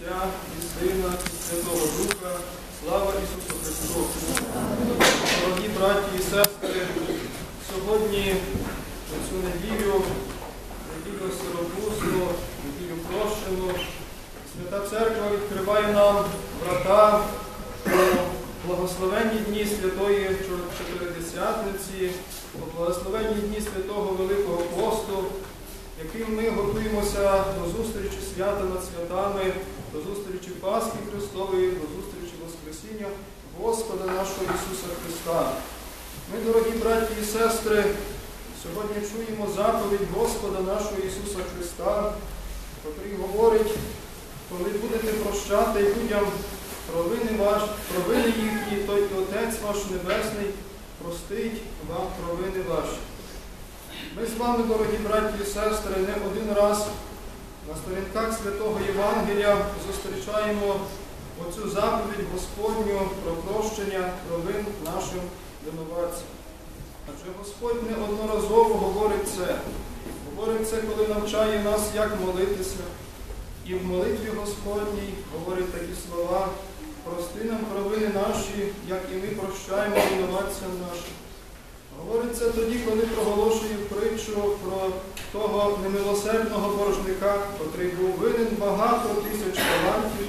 Отця і Сина, і Святого Духа. Слава Ісусу Христу! Дорогі браті і сестри, сьогодні цю неділю, неділю Сиропусну, неділю прощену, Свята Церква відкриває нам врата у благословенні дні Святої Чотиридесятниці, у благословенні дні Святого Великого Посту, яким ми готуємося до зустрічі свята над святами, до зустрічі Пасхи Христової, до зустрічі Воскресіння Господа нашого Ісуса Христа. Ми, дорогі браті і сестри, сьогодні чуємо заповідь Господа нашого Ісуса Христа, який говорить, коли будете прощати людям провини, ваш, провини їхні, то й Отець ваш Небесний простить вам провини ваші. Ми з вами, дорогі браті і сестри, не один раз на сторінках Святого Євангелія зустрічаємо оцю заповідь Господню про прощення провин нашим винуватцям. Адже Господь неодноразово говорить це. Говорить це, коли навчає нас, як молитися. І в молитві Господній говорить такі слова, прости нам провини наші, як і ми прощаємо винуватцям нашим. Говориться тоді, коли проголошує притчу про того немилосердного боржника, котрий був винен багато тисяч талантів,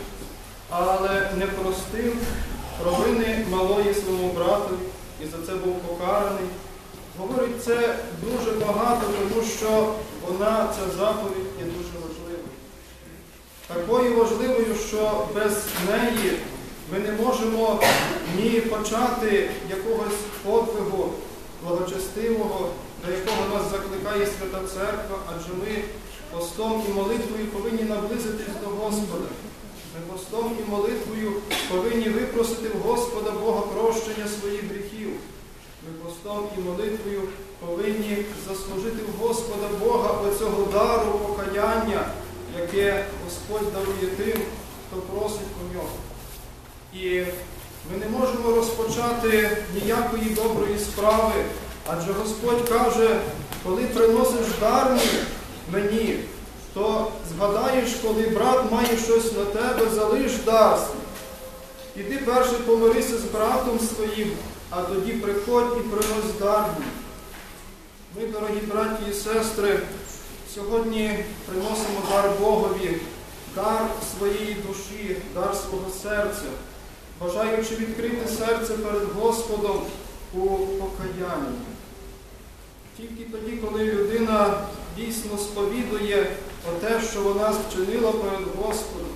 але не простив провини малої своєму брату і за це був покараний. Говорить це дуже багато, тому що вона, ця заповідь, є дуже важливою. Такою важливою, що без неї ми не можемо ні почати якогось подвигу благочестивого, до якого нас закликає Свята Церква, адже ми постом і молитвою повинні наблизитись до Господа. Ми постом і молитвою повинні випросити в Господа Бога прощення своїх гріхів. Ми постом і молитвою повинні заслужити в Господа Бога оцього дару покаяння, яке Господь дарує тим, хто просить у нього. І ми не можемо розпочати ніякої доброї справи, адже Господь каже, коли приносиш дар мені, то згадаєш, коли брат має щось на тебе, залиш дар. Іди перше помирися з братом своїм, а тоді приходь і принось дар. Ми, дорогі браті і сестри, сьогодні приносимо дар Богові, дар своєї душі, дар свого серця бажаючи відкрити серце перед Господом у покаянні. Тільки тоді, коли людина дійсно сповідує про те, що вона вчинила перед Господом,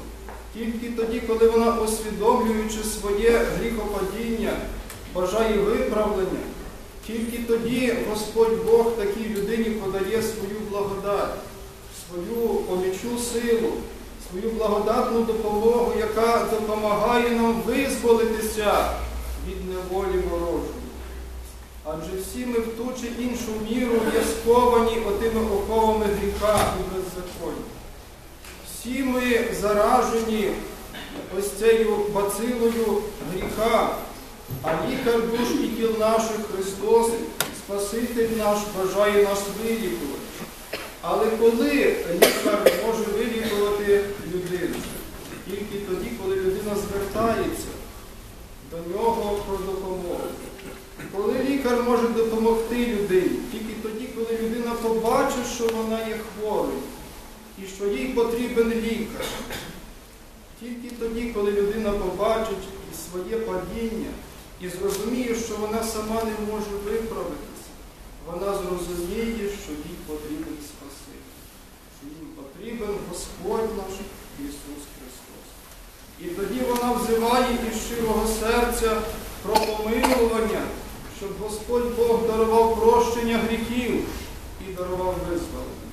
тільки тоді, коли вона, усвідомлюючи своє гріхопадіння, бажає виправлення, тільки тоді Господь Бог такій людині подає свою благодать, свою помічну силу, свою благодатну допомогу, яка допомагає нам визволитися від неволі ворожої. Адже всі ми в ту чи іншу міру є сковані отими оковами гріха і беззаконня. Всі ми заражені ось цією бацилою гріха, а лікар душ і тіл наших Христос, Спаситель наш, бажає нас вилікувати. Але коли лікар може вилікувати людину? Тільки тоді, коли людина звертається до нього про допомогу. Лікар може допомогти людині, тільки тоді, коли людина побачить, що вона є хворою і що їй потрібен лікар. Тільки тоді, коли людина побачить своє падіння і зрозуміє, що вона сама не може виправитися, вона зрозуміє, що їй потрібен Спаситель, що їм потрібен Господь наш Ісус Христос. І тоді вона взиває із щирого серця про помилування, щоб Господь Бог дарував прощення гріхів і дарував визволення.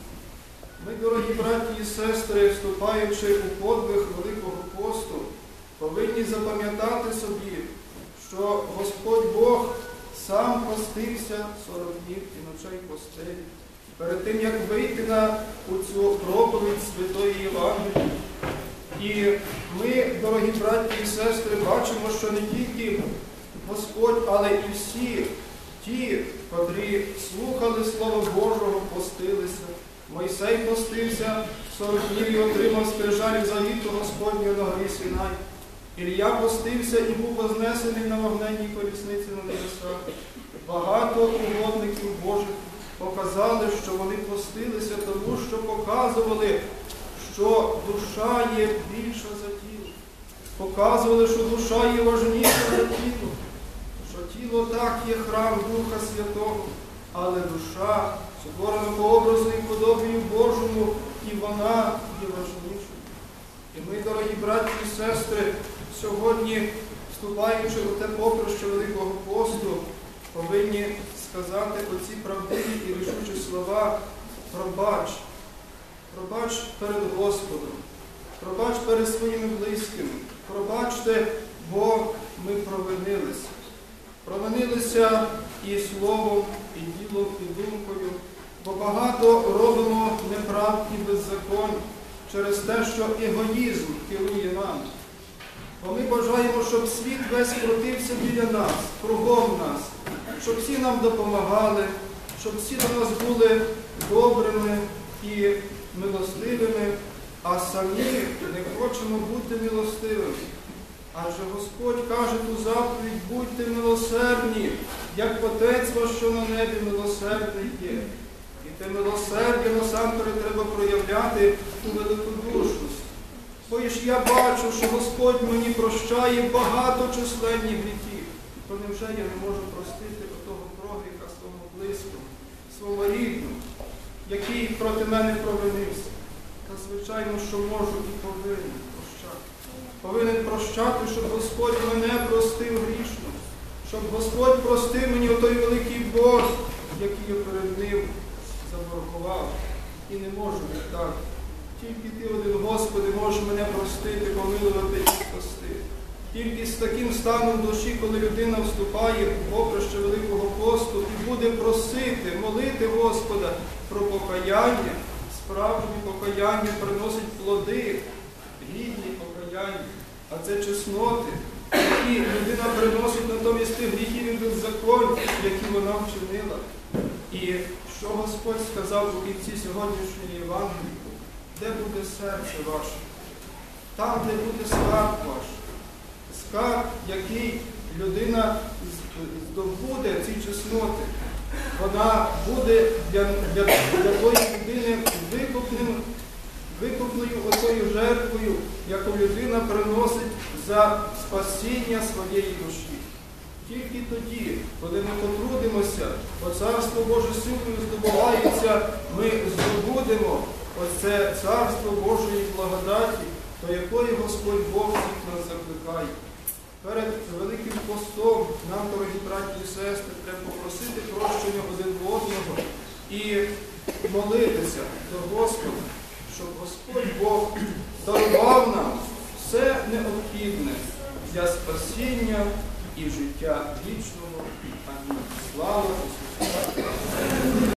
Ми, дорогі браті і сестри, вступаючи у подвиг Великого посту, повинні запам'ятати собі, що Господь Бог сам постився 40 днів і ночей постелі. Перед тим, як вийти на цю проповідь Святої Євангелії. І ми, дорогі браті і сестри, бачимо, що не тільки Господь, але і всі ті, котрі слухали Слово Божого, постилися. Мойсей постився 40 днів і отримав скрижалів завіту Господнього на горі Сінай. Ілля постився і був вознесений на вогненній колісниці на небесах. Багато угодників Божих показали, що вони постилися, тому що показували, що душа є більша за тіло. Показували, що душа є важніша за тіло, тіло так є храм Духа Святого, але душа створена по образу і подобію Божому, і вона є важнішою. І ми, дорогі браті і сестри, сьогодні, вступаючи у те поприще Великого посту, повинні сказати оці правдиві і рішучі слова пробач. Пробач перед Господом, пробач перед своїми близькими, пробачте, бо ми провинилися. Провинилися і словом, і ділом, і думкою, бо багато робимо неправд і беззаконь через те, що егоїзм керує нами. Бо ми бажаємо, щоб світ весь крутився біля нас, кругом нас, щоб всі нам допомагали, щоб всі до нас були добрими і милостивими, а самі не хочемо бути милостивими. Адже Господь каже ту заповідь, будьте милосердні, як Отець ваш, що на небі милосердний є. І те милосердя насамперед треба проявляти у великодушності. Бо ж я бачу, що Господь мені прощає багато численні гріхи. То невже я не можу простити того прогріха своєму близькому, своєму рідному, який проти мене провинився? Та звичайно, що можу і повинен. Повинен прощати, щоб Господь мене простив грішно, щоб Господь простив мені отой великий борг, який я перед ним заборгував. І не можу так. Тільки ти один, Господи, можеш мене простити, помилувати і спасти. Тільки з таким станом душі, коли людина вступає в поприще Великого посту і буде просити, молити Господа про покаяння, справжнє покаяння приносить плоди, гідні покаяння, а це чесноти, які людина приносить натомість тих гріхів і беззаконь, які вона вчинила. І що Господь сказав у кінці сьогоднішньої Євангелії? Де буде серце ваше? Там, де буде скарб ваш. Скарб, який людина здобуде ці чесноти, вона буде для, для, для тої людини викупним, викупною отою жертвою, яку людина приносить за спасіння своєї душі. Тільки тоді, коли ми потрудимося, бо Царство Боже силою здобувається, ми здобудемо оце Царство Божої благодаті, до якої Господь Бог всіх нас закликає. Перед Великим постом нам, дорогі браті і сестри, треба попросити прощення один в одного і молитися до Господа, щоб Господь Бог дарував нам все необхідне для спасіння і життя вічного. Амінь. Слава Ісусу!